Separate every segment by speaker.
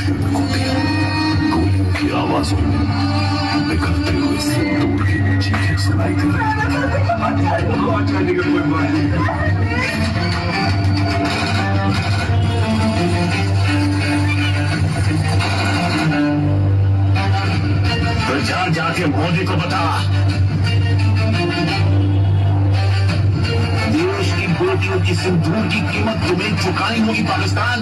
Speaker 1: की बारिश में भिगो दिया गोलियों की आवाजों में बिखरते हुए सिंदूर की चीखें सुनाई दे तो जा जाके मोदी को बता देश की बेटियों की सिंदूर की कीमत तुम्हें चुकानी होगी पाकिस्तान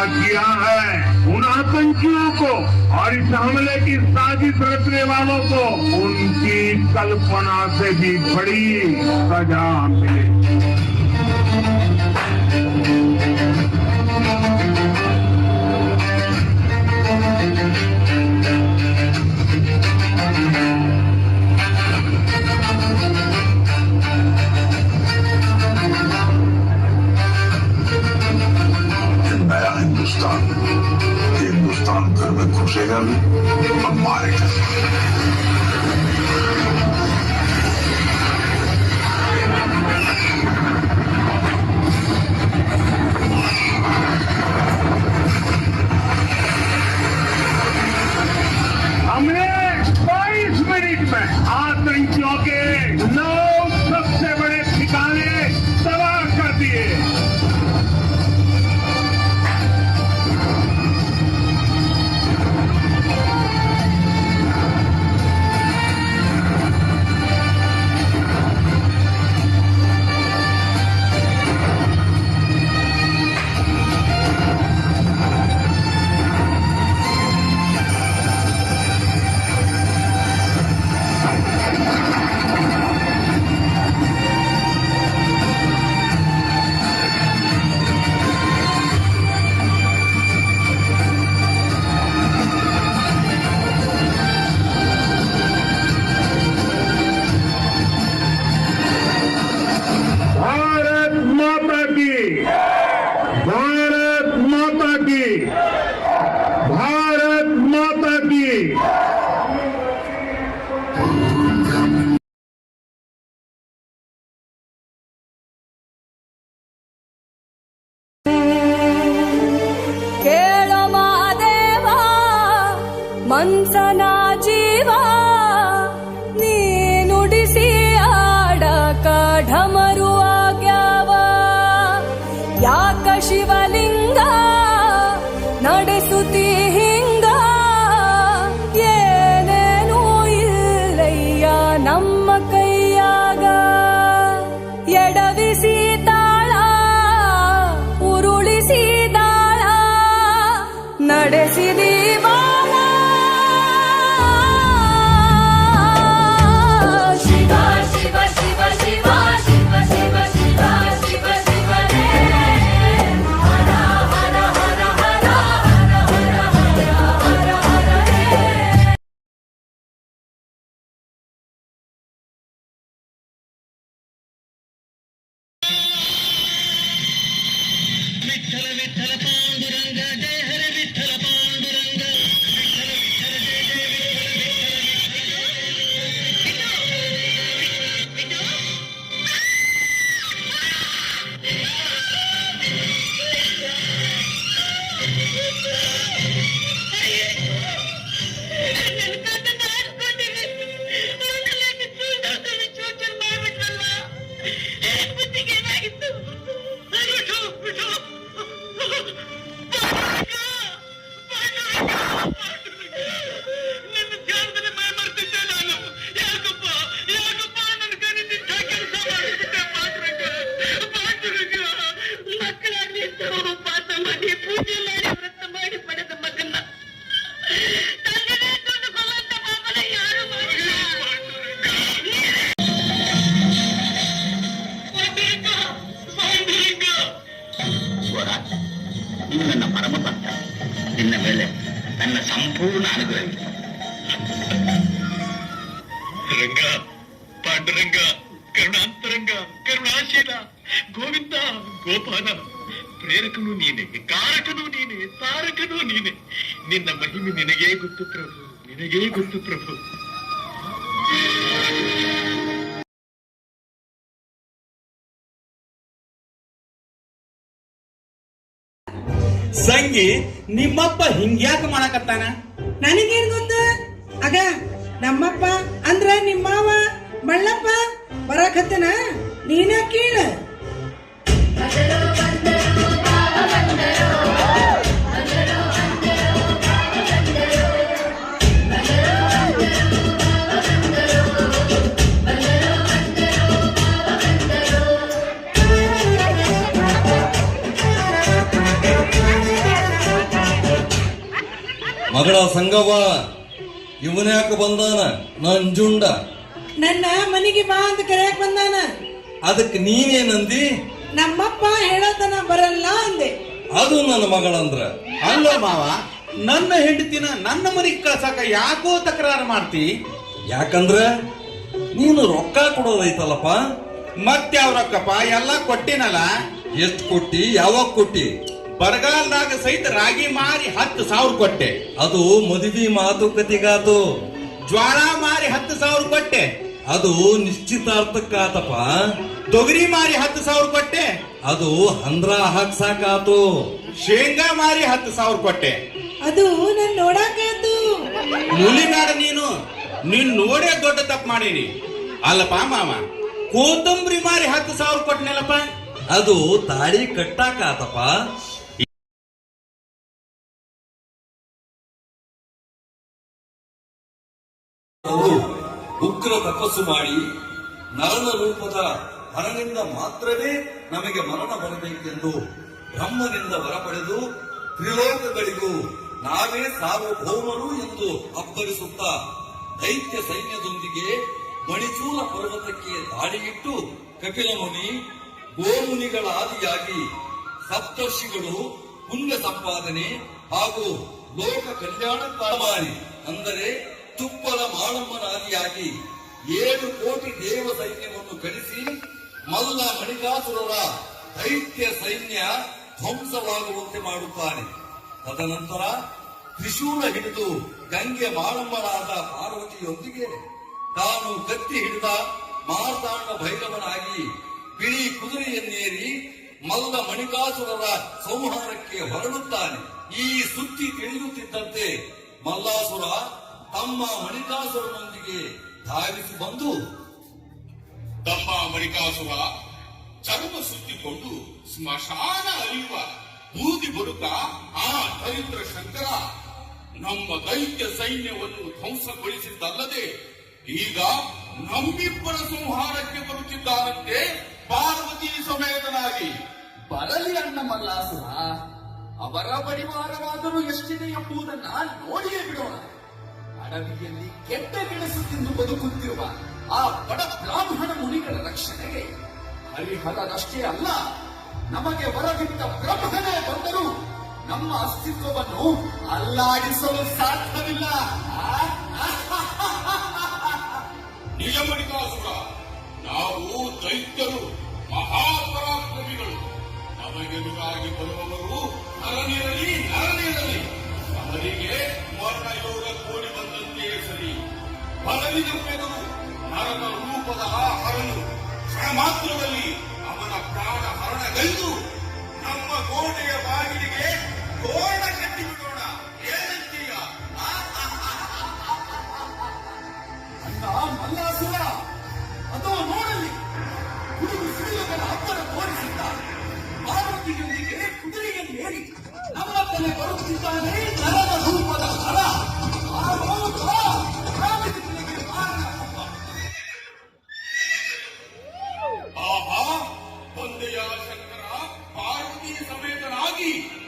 Speaker 2: हमला किया है उन आतंकियों को और इस हमले की साजिश रचने वालों को, उनकी कल्पना से भी बड़ी सजा मिले।
Speaker 1: हिंदुस्तान ये हिंदुस्तान घर में घुसेगा भी और मारेगा
Speaker 3: 困在那 ನಿನ್ನ ಮೇಲೆ ನನ್ನ ಸಂಪೂರ್ಣ ಅನುಗ್ರಹವಿದೆ ರಂಗ ಪಾಂಡುರಂಗ, ಕರುಣಾಂತರಂಗ, ಕರುಣಾಶೀಲ, ಗೋವಿಂದ, ಗೋಪಾಲ, ಪ್ರೇರಕನು ನೀನೆ, ಕಾರಕನು ನೀನೆ, ತಾರಕನು ನೀನೆ. ನಿನ್ನ ಮಹಿಮೆ ನಿನಗೇ ಗೊತ್ತು ಪ್ರಭು, ನಿನಗೇ ಗೊತ್ತು ಪ್ರಭು.
Speaker 4: ಸಂಗಿ ನಿಮ್ಮಪ್ಪ ಹಿಂಗ್ಯಾಕ ಮಾಡಕತ್ತಾನ?
Speaker 5: ನನಗೇನ್ ಗೊತ್ತ? ಅಗ, ನಮ್ಮಪ್ಪ ಅಂದ್ರ ನಿಮ್ಮ ಮಾವ ಮಳ್ಳಪ್ಪ ಬರಾಕತ್ತನ ನೀನ ಕೇಳ.
Speaker 6: ಮಗಳ ಸಂಗವ ಇವನ್ಯಾಕ ಬಂದಾನ? ನಂಜುಂಡ.
Speaker 5: ನನ್ನ ಮನೆಗೆ ಬಾ ಅಂತ ಕರೆಯಕ್ ಬಂದಾನ?
Speaker 6: ಅದಕ್ಕೆ ನೀನೇನಂದಿ?
Speaker 5: ನಮ್ಮಪ್ಪ ಹೇಳತನ ಬರಲ್ಲ ಅಂದೆ.
Speaker 6: ಅದು ನನ್ನ ಮಗಳಂದ್ರ.
Speaker 4: ಅಲ್ಲ ಮಾವ ನನ್ನ ಹೆಂಡತಿನ ನನ್ನ ಮನೆಗೆ ಕಳ್ಸಾಕ ಯಾಕೋ ತಕರಾರು ಮಾಡ್ತಿ?
Speaker 6: ಯಾಕಂದ್ರ? ನೀನು ರೊಕ್ಕ ಕೊಡೋದೈತಲ್ಲಪ್ಪ.
Speaker 4: ಮತ್ತೆ ರೊಕ್ಕಪ್ಪ? ಎಲ್ಲ ಕೊಟ್ಟಿನಲ್ಲ?
Speaker 6: ಎಷ್ಟು ಕೊಟ್ಟಿ? ಯಾವಾಗ ಕೊಟ್ಟಿ?
Speaker 4: ಬರಗಾಲದಾಗ ಸಹಿತ ರಾಗಿ ಮಾರಿ ಹತ್ತು ಸಾವಿರ ಕೊಟ್ಟೆ.
Speaker 6: ಅದು ಮದುವೆ ಮಾತುಕತೆಗಾತು
Speaker 4: ಜ್ವಾಳ ಮಾರಿ ಹತ್ತು ಸಾವಿರ ಕೊಟ್ಟೆ.
Speaker 6: ಅದು ನಿಶ್ಚಿತಾರ್ಥಕ್ಕಾತಪ್ಪ.
Speaker 4: ತೊಗರಿ ಮಾರಿ ಹತ್ತು ಸಾವಿರ ಕೊಟ್ಟೆ.
Speaker 6: ಅದು ಹಂದ್ರ ಹಾಕ್ಸಾಕಾತು.
Speaker 4: ಶೇಂಗಾ ಮಾರಿ ಹತ್ತು ಸಾವಿರ ಕೊಟ್ಟೆ.
Speaker 5: ಅದು ನನ್ ನೋಡಾಕಾತು
Speaker 4: ಮುಲಿಗಾಡ ನೀನು ನೀನ್ ನೋಡೇ ದೊಡ್ಡ ತಪ್ಪು ಮಾಡೀನಿ. ಅಲ್ಲಪ್ಪ ಮಾಮ ಕೋತಂಬರಿ ಮಾರಿ ಹತ್ತು ಸಾವಿರ ಕೊಟ್ಟನಲ್ಲಪ್ಪ.
Speaker 6: ಅದು ತಾಳಿ ಕಟ್ಟಾಕಾತಪ್ಪ. ಉಗ್ರ ತಪಸ್ಸು ಮಾಡಿ ನರನ ರೂಪದ ಹರನಿಂದ ಮಾತ್ರವೇ ನಮಗೆ ಮರಣ ಬರಬೇಕೆಂದು ಬ್ರಹ್ಮನಿಂದ ವರ ಪಡೆದು ತ್ರಿಲೋಕಗಳಿಗೂ ನಾವೇ ಸಾರ್ವಭೌಮರು ಎಂದು ಅಬ್ಬರಿಸುತ್ತಾ ದೈತ್ಯ ಸೈನ್ಯದೊಂದಿಗೆ ಮಣಿಚೂಲ ಪರ್ವತಕ್ಕೆ ದಾಳಿಯಿಟ್ಟು ಕಪಿಲ ಮುನಿ ಗೋಮುನಿಗಳ ಆದಿಯಾಗಿ ಸಪ್ತರ್ಷಿಗಳು ಪುಣ್ಯ ಸಂಪಾದನೆ ಹಾಗೂ ಲೋಕ ಕಲ್ಯಾಣ ಮಾಡಿ. ಅಂದರೆ ತುಪ್ಪಲ ಮಾಳಮ್ಮನಾದಿಯಾಗಿ ಏಳು ಕೋಟಿ ದೇವ ಸೈನ್ಯವನ್ನು ಕಳಿಸಿ ಮಲ್ಲ ಮಣಿಕಾಸುರರ ದೈತ್ಯ ಸೈನ್ಯ ಧ್ವಂಸವಾಗುವಂತೆ ಮಾಡುತ್ತಾನೆ. ತದನಂತರ ತ್ರಿಶೂಲ ಹಿಡಿದು ಗಂಗೆ ಮಾಳಮ್ಮನಾದ ಪಾರ್ವತಿಯೊಂದಿಗೆ ತಾನು ಕತ್ತಿ ಹಿಡಿದ ಮಾರ್ತಾಂಡ ಭೈರವನಾಗಿ ಬಿಳಿ ಕುದುರೆಯನ್ನೇರಿ ಮಲ್ಲ ಮಣಿಕಾಸುರರ ಸಂಹಾರಕ್ಕೆ ಹೊರಡುತ್ತಾನೆ. ಈ ಸುದ್ದಿ ತಿಳಿಯುತ್ತಿದ್ದಂತೆ ಮಲ್ಲಾಸುರ ತಮ್ಮ ಮಣಿಕಾಸುರನೊಂದಿಗೆ ಧಾವಿಸಿ ಬಂದು
Speaker 2: ತಮ್ಮ ಮಣಿಕಾಸುರ ಚರ್ಮ ಸುತ್ತಿಕೊಂಡು ಸ್ಮಶಾನ ಅರಿಯುವ ಬೂದಿ ಬರುತ್ತ? ಆ ದರಿದ್ರ ಶಂಕರ ನಮ್ಮ ದೈತ್ಯ ಸೈನ್ಯವನ್ನು ಧ್ವಂಸಗೊಳಿಸಿದ್ದಲ್ಲದೆ ಈಗ ನಮ್ಮಿಬ್ಬರ ಸಂಹಾರಕ್ಕೆ ಬರುತ್ತಿದ್ದಾರಂತೆ ಪಾರ್ವತಿ ಸಮೇತನಾಗಿ.
Speaker 7: ಬರಲಿ ಅಣ್ಣ ಮಲ್ಲಾಸುರ ಅವರ ಪರಿವಾರವಾದರೂ ಎಷ್ಟಿದೆ ಎಂಬುದನ್ನ ನೋಡಿಯೇ ಬಿಡೋಣ. ಅಡವಿಯಲ್ಲಿ ಕೆಟ್ಟ ಗೆಣಸು ತಿಂದು ಬದುಕುತ್ತಿರುವ ಆ ಬಡ ಬ್ರಾಹ್ಮಣ ಮುನಿಗಳ ರಕ್ಷಣೆಗೆ ಹರಿಹರರಷ್ಟೇ ಅಲ್ಲ, ನಮಗೆ ಹೊರಗಿಟ್ಟ ಬ್ರಹ್ಮನೇ ಬಂದರೂ ನಮ್ಮ ಅಸ್ತಿತ್ವವನ್ನು ಅಲ್ಲಾಡಿಸಲು ಸಾಧ್ಯವಿಲ್ಲ. ಆ?
Speaker 2: ನಿಜ ಮಣಿಕಾಸುರ ನಾವು ದೈತ್ಯರು, ಮಹಾಪರಾಕ್ರಮಿಗಳು. ನಮಗೆದುರಾಗಿ ಬರುವವರು ನರನಿರಲಿ ನರನಿರಲಿ. ಅವರಿಗೆ ಮರಣ ಯೋಗ ಕೋರಿ ಬಲವಿದೆಂಬೆದುರು ನರನ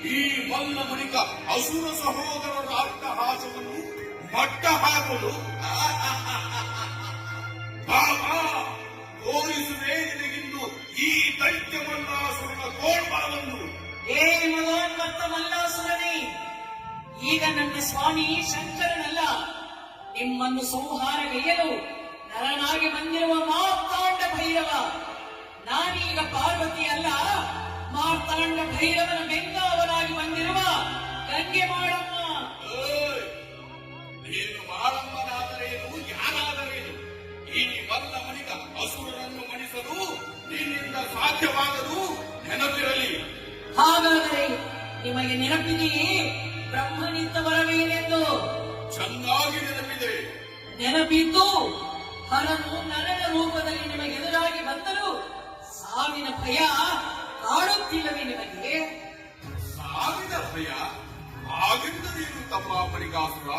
Speaker 2: ಈ ಮಲ್ಲ ಬಳಿಕ ಅಸುರ ಸಹೋದರರ ಅಟ್ಟಹಾಸವನ್ನು ಮಟ್ಟ ಹಾಕಲು ಬಾಬಾ, ತೋರಿಸುವೆ ನಿನಗಿಂದು ಈ ದೈತ್ಯ ಮಲ್ಲಾಸುರನ ಗೋಳ್ಬಲವನ್ನು
Speaker 8: ಏ ಮನೋನ್ಮತ್ತ ಮಲ್ಲಾಸುರನೇ, ಈಗ ನನ್ನ ಸ್ವಾಮಿ ಶಂಕರನಲ್ಲ, ನಿಮ್ಮನ್ನು ಸಂಹಾರಗೈಯಲು ನರನಾಗಿ ಬಂದಿರುವ ಮಾರ್ತಾಂಡ ಭೈರವ. ನಾನೀಗ ಪಾರ್ವತಿ ಅಲ್ಲ ಮಾರ್ತಾಂಡ ಭೈರವನ ಬೆಂಗಾವನಾಗಿ ಬಂದಿರುವ ಗಂಗೆ ಮಾಡಮ್ಮ!
Speaker 2: ನೀನು ಮಾಡಮ್ಮನಾದರೇನು ಯಾರಾದರೇನು ಈ ಮಲ್ಲ ಮನಿಗ ಹಸುರನ್ನು ಮಣಿಸಲು ನಿನ್ನಿಂದ ಸಾಧ್ಯವಾಗದು ನೆನಪಿರಲಿ.
Speaker 8: ಹಾಗಾದರೆ ನಿಮಗೆ ನೆನಪಿದೆಯೇ ಬ್ರಹ್ಮನಿಂದ ಬರಬೇಕೆಂದು?
Speaker 2: ಚೆನ್ನಾಗಿ ನೆನಪಿದೆ.
Speaker 8: ನೆನಪಿದ್ದು ಹರನು ನರನ ರೂಪದಲ್ಲಿ ನಿಮಗೆ ಎದುರಾಗಿ ಬಂದರು ಸಾವಿನ ಭಯ ಕಾಡುತ್ತಿಲ್ಲವೇ ನಿಮಗೆ?
Speaker 2: ಭಯ? ಆಗಿಂದ ನೀನು ತಮ್ಮ ಮಣಿಗಾಸುರ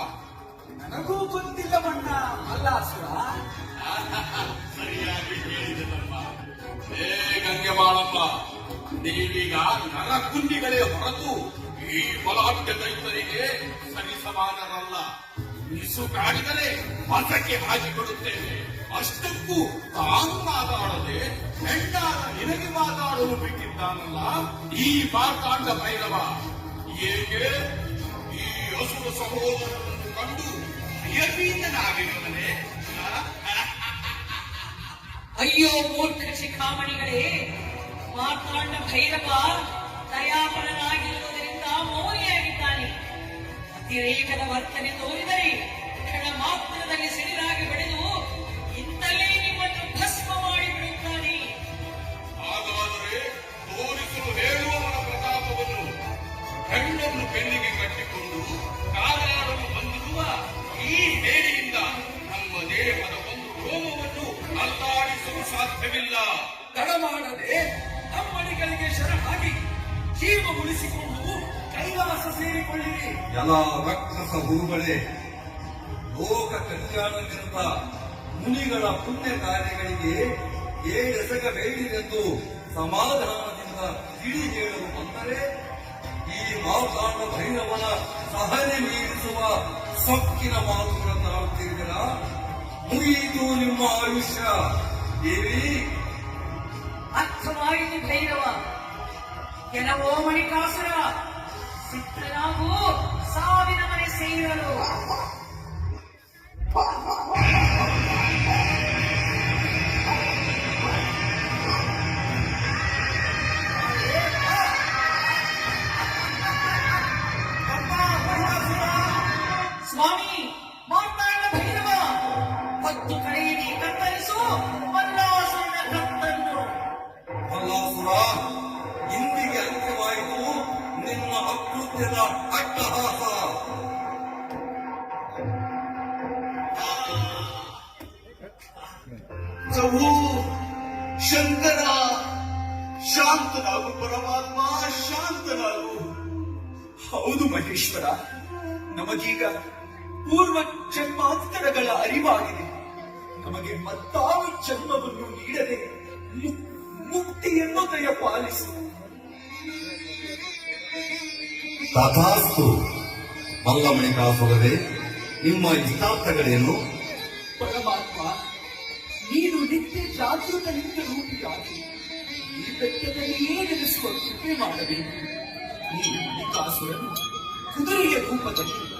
Speaker 7: ನನಗೂ ಗೊತ್ತಿಲ್ಲವಣ್ಣ ಮಲ್ಲಾಸುರ
Speaker 2: ಸರಿಯಾಗಿ ಹೇಳಿದೆ ತಮ್ಮ. ಏ ಗಂಗೆ ಬಾಳಪ್ಪ ನೀವೀಗ ನರಕುಂಡಿಗಳೇ ಹೊರತು ಈ ಬಲಾಢ್ಯ ದೈತರಿಗೆ ಸರಿಸಮಾನರಲ್ಲ. ನಿಸು ಕಾಡಿದರೆ ಮತಕ್ಕೆ ಹಾಕಿಕೊಡುತ್ತೇವೆ ಅಷ್ಟಕ್ಕೂ ತಾನು ಮಾತಾಡದೆ ಹೆಂಡಾದ ನಿನಗೆ ಮಾತಾಡಲು ಬಿಟ್ಟಿದ್ದಾನಲ್ಲ? ಈ ಮಾರ್ತಾಂಡ ಭೈರವ ಏಕೆ ಈ ಹಸುರ ಸಹೋದರನನ್ನು ಕಂಡು ಭಯಭೀತನಾಗಿರುವನೆ
Speaker 8: ಅಯ್ಯೋ ಮೂರ್ಖ ಶಿಖಾಮಣಿಗಳೇ ಮಾತಾಂಡ ಭೈರವ ದಯಾಪರನಾಗಿರುವುದರಿಂದ ಮೌನಿಯಾಗಿದ್ದಾನೆ ಅತಿರೇಕದ ವರ್ತನೆ ತೋರಿದರೆ ಕ್ಷಣ ಮಾತ್ರದಲ್ಲಿ ಸಿಡಿಲಾಗಿ ಬೆಳೆದು
Speaker 2: ಕಾದಾಡಲು ಬಂದಿರುವ ಈ ಹೇಡಿಯಿಂದ ನಮ್ಮ ದೇಹದ ಒಂದು ರೋಮವನ್ನು ಅಲ್ಲಾಡಿಸಲು ಸಾಧ್ಯವಿಲ್ಲ.
Speaker 7: ತಡಮಾಡದೆ ತಮ್ಮಡಿಗಳಿಗೆ ಶರಣಾಗಿ ಶರ ಹಾಕಿ ಜೀವ ಉಳಿಸಿಕೊಂಡು ಕೈಲಾಸ ಸೇರಿಕೊಳ್ಳಿ
Speaker 6: ಎಲ್ಲ ರಕ್ಷಸ ಗುರುಗಳೇ ಲೋಕ ಕಲ್ಯಾಣಕ್ಕಿಂತ ಮುನಿಗಳ ಪುಣ್ಯ ಕಾರ್ಯಗಳಿಗೆ ಏಳೆಸಗಬೇಡಿರೆಂದು ಸಮಾಧಾನದಿಂದ ತಿಳಿ ಹೇಳಲು ಬಂದರೆ ಈ ಮಾತಾಡ ಭೈರವನ ಸಹನೆ ಮೀರಿಸುವ ಸೊಕ್ಕಿನ ಮಾತುಗಳನ್ನು ಆಡುತ್ತಿದ್ದೀರ ಮುಗಿಯಿತು ನಿಮ್ಮ ಆಯುಷ್ಯ. ದೇವಿ
Speaker 8: ಅರ್ಥವಾಯಿತು ಭೈರವ ಕೆಲವೋ ಮಣಿಕಾಸುರ ಸಿಕ್ಕಲಾಗೂ ಸಾವಿನ ಮನೆ ಸೇರಲು. ಸ್ವಾಮಿ ಮಾತಾಡ ಭೈರವ ಮತ್ತು ಕಡೆಯಲ್ಲಿ ಕತ್ತರಿಸು ಮಲ್ಲಾಸುರನ ಕತ್ತನ್ನು
Speaker 6: ಮಲ್ಲಾಸುರ ಇಂದಿಗೆ ಅಂತ್ಯವಾಯಿತು. ನಿಮ್ಮ ಅಕೃತ್ಯದ ಅಟ್ಟಹಾಸ.
Speaker 2: ಪ್ರಭು ಶಂಕರ ಶಾಂತನಾಗು ಪರಮಾತ್ಮ ಶಾಂತನಾಗು.
Speaker 7: ಹೌದು ಮಹೇಶ್ವರ ನಮಗೀಗ ಪೂರ್ವ ಜನ್ಮಾಂತರಗಳ ಅರಿವಾಗಿದೆ. ನಮಗೆ ಮತ್ತಾವ ಜನ್ಮವನ್ನು ನೀಡದೆ ಮುಕ್ತಿಯನ್ನು ದಯಪಾಲಿಸು ಪಾಲಿಸು.
Speaker 6: ತಥಾಸ್ತು ಕಾಪುಗದೆ ನಿಮ್ಮ ಇಷ್ಟಾರ್ಥಗಳೇನು?
Speaker 7: ಪರಮಾತ್ಮ ನೀನು ನಿತ್ಯ ಜಾಗೃತನಿಂದ ರೂಪಿಯಾಗಿ ಈ ಬೆಟ್ಟದಲ್ಲಿಯೇ ನೆಲೆಸುವ ಕೃಪೆ ಮಾಡಬೇಕು? ನೀನು ಮಣಿಕಾಸುರನು ಕುದುರೆಯ ರೂಪದಲ್ಲಿ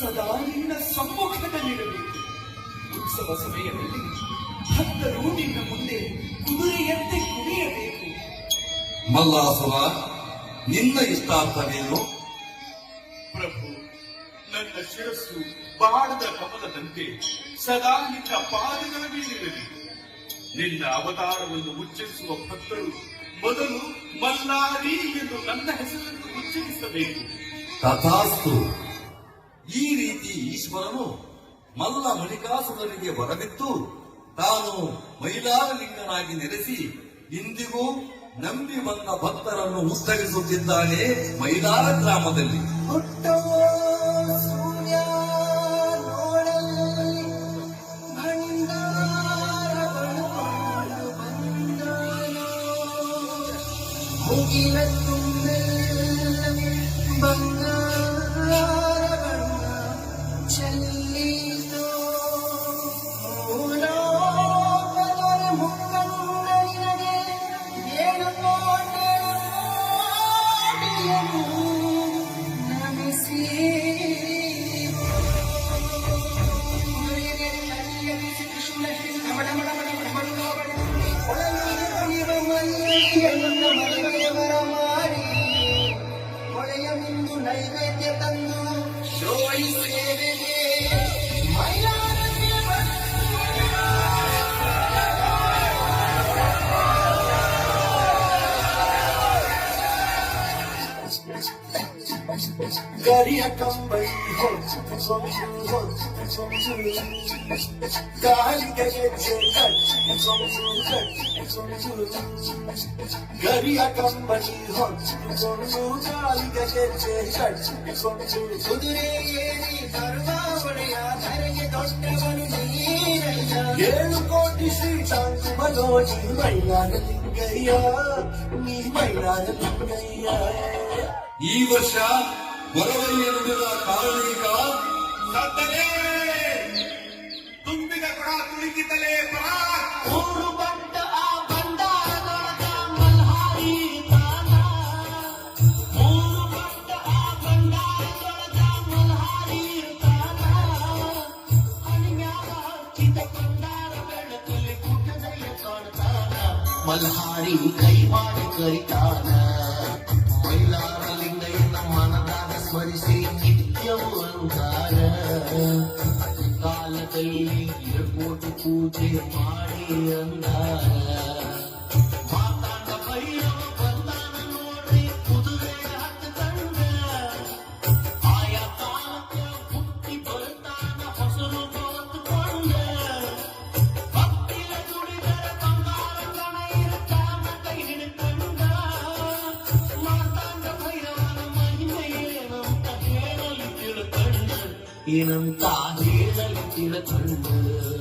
Speaker 7: ಸದಾ ನಿನ್ನ ಸಮ್ಮುಖದಲ್ಲಿರಬೇಕು ಉತ್ಸವ ಸಮಯದಲ್ಲಿ ಭಕ್ತರು ನಿನ್ನ ಮುಂದೆ ಕುದುರೆಯಂತೆ ಕುಣಿಯಬೇಕು.
Speaker 6: ಮಲ್ಲಾಸುರ ನಿನ್ನ ಇಷ್ಟಾರ್ಥವೇನು?
Speaker 2: ಪ್ರಭು ನನ್ನ ಶಿರಸ್ಸು ಬಾಳದ ಕಮಲದಂತೆ ಸದಾ ನಿನ್ನ ಪಾದಗಳ ಮೇಲಿರಲಿ. ನಿನ್ನ ಅವತಾರವನ್ನು ಉಚ್ಚರಿಸುವ ಭಕ್ತರು ಮೊದಲು ಮಲ್ಲಾರಿ ಎಂದು ನನ್ನ ಹೆಸರನ್ನು ಉಚ್ಚರಿಸಬೇಕು.
Speaker 6: ತಥಾಸ್ತು. ಈ ರೀತಿ ಈಶ್ವರನು ಮಲ್ಲ ಮಣಿಕಾಸುರರಿಗೆ ವರವಿತ್ತು. ತಾನು ಮೈಲಾರಲಿಂಗನಾಗಿ ನೆಲೆಸಿ ಇಂದಿಗೂ ನಂಬಿ ಬಂದ ಭಕ್ತರನ್ನು ಉತ್ತರಿಸುತ್ತಿದ್ದಾನೆ ಮೈಲಾರ ಗ್ರಾಮದಲ್ಲಿ.
Speaker 5: ಕಟ್ಟಿ ಸೊಂದು ಕುದುರೆ ಏರಿ ಬರುವ ಒಡೆಯ ಧರೆಗೆ ದೊಡ್ಡವನು ನೀರಯ್ಯ ಏಳು ಕೋಟಿ ಶ್ರೀಕಾಂತ್ ಮನೋಜಿ ಮೈಲಾರ ಲಿಂಗಯ್ಯ ನೀ ಮೈಲಾರ ಲಿಂಗಯ್ಯ
Speaker 6: ಈ ವರ್ಷ ಗೊರವಯ್ಯ ನುಡಿದ ಕಾರಣೀಕ
Speaker 7: ಸತ್ತಲೇ ತುಂಬಿದ ಕೊಡ ತುಳುಕಿತಲೇ ಪರ
Speaker 5: ಮೂರು ಬಂಟ ಆ ಅಂತಾರ ಕಾಲದಲ್ಲಿ ಏರ್ಪೋರ್ಟ್ ಪೂಜೆ ಮಾಡಿ ಅಂದಾರ ಹೇಳಲಿ ತಿಳ್ಕಂಡ ಏನಂತ ಹೇಳಲಿ ತಿಳ್ಕಂಡ